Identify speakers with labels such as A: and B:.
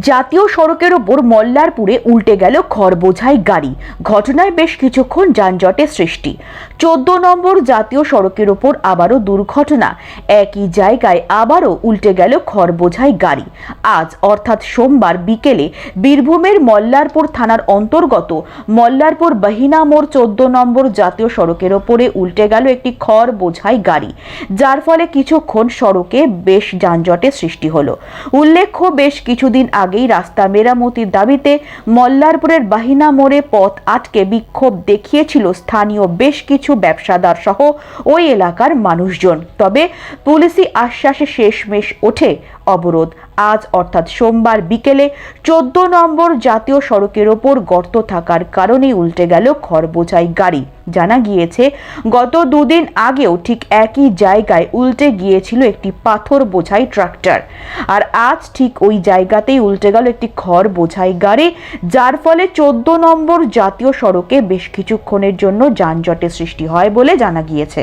A: জাতীয় সড়কের ওপর মল্লারপুরে উল্টে গেল খড় বোঝাই গাড়ি। ঘটনায় বেশ কিছুক্ষণ যানজটের সৃষ্টি। চোদ্দ নম্বর জাতীয় সড়কের ওপর আবারও দুর্ঘটনা। একই জায়গায় আবারও উল্টে গেল খড় বোঝাই গাড়ি। আজ, অর্থাৎ সোমবার বিকেলে, বীরভূমের মল্লারপুর থানার অন্তর্গত মল্লারপুর বাহিনা মোড় চোদ্দ নম্বর জাতীয় সড়কের ওপরে উল্টে গেল একটি খড় বোঝাই গাড়ি। যার ফলে কিছুক্ষণ সড়কে বেশ যানজটের সৃষ্টি হলো। উল্লেখ্য, বেশ কিছুদিন আগেই রাস্তা মেরামতির দাবিতে মল্লারপুরের বাহিনা মোড়ে পথ আটকে বিক্ষোভ দেখিয়েছিল স্থানীয় বেশ কিছু ব্যবসাদার সহ ওই এলাকার মানুষজন। তবে পুলিশি আশ্বাসে শেষমেশ ওঠে অবরোধ। আজ অর্থাৎ সোমবার বিকেলে চোদ্দ নম্বর জাতীয় সড়কের ওপর গর্ত থাকার কারণে উল্টে গেল খড় বোঝাই গাড়ি। জানা গিয়েছে, গত দুদিন আগেও ঠিক একই জায়গায় উল্টে গিয়েছিল একটি পাথর বোঝাই ট্রাক্টর। আর আজ ঠিক ওই জায়গাতেই উল্টে গেল একটি খড় বোঝাই গাড়ি, যার ফলে চোদ্দ নম্বর জাতীয় সড়কে বেশ কিছুক্ষণের জন্য যানজটের সৃষ্টি হয় বলে জানা গিয়েছে।